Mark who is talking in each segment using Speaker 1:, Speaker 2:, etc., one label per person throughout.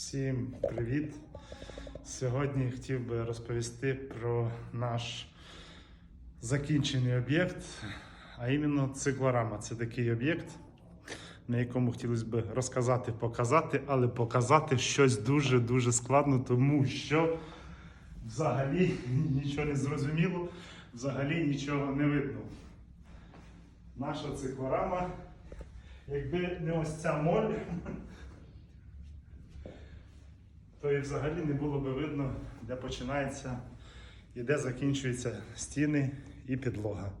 Speaker 1: Всім привіт! Сьогодні хотів би розповісти про наш закінчений об'єкт, а іменно циклорама. Це такий об'єкт, на якому хотілося б розказати, показати, але показати щось дуже-дуже складно, тому що взагалі нічого не зрозуміло, взагалі нічого не видно. Наша циклорама, якби не ось ця моль, то і взагалі не було би видно, де починається і де закінчуються стіни і підлога.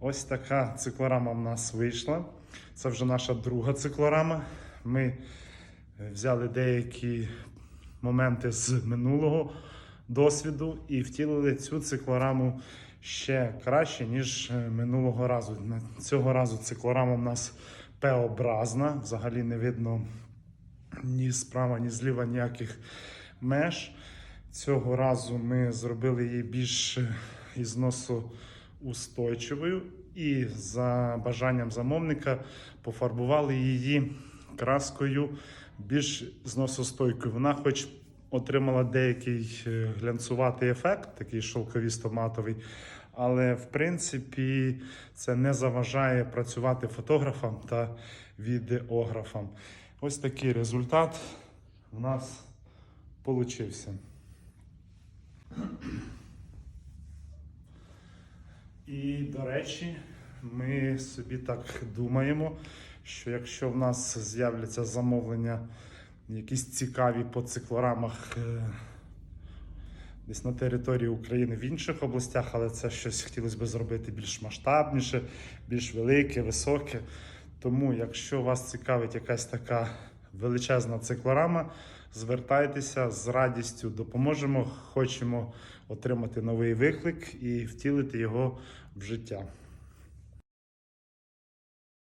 Speaker 1: Ось така циклорама в нас вийшла. Це вже наша друга циклорама. Ми взяли деякі моменти з минулого досвіду і втілили цю циклораму ще краще, ніж е, минулого разу. Цього разу циклорама в нас П-образна, взагалі не видно ні справа, ні зліва ніяких меж. Цього разу ми зробили її більш е, ізносоустойчивою і за бажанням замовника пофарбували її краскою більш зносостойкою. Вона хоч отримала деякий е, глянцуватий ефект, такий шовковісто-матовий, але в принципі це не заважає працювати фотографам та відеографам. Ось такий результат у нас получився. І, до речі, ми собі так думаємо, що якщо в нас з'являться замовлення якісь цікаві по циклорамах е, десь на території України в інших областях, але це щось хотілося б зробити більш масштабніше, більш велике, високе. Тому, якщо вас цікавить якась така величезна циклорама, звертайтеся з радістю допоможемо. Хочемо отримати новий виклик і втілити його в життя.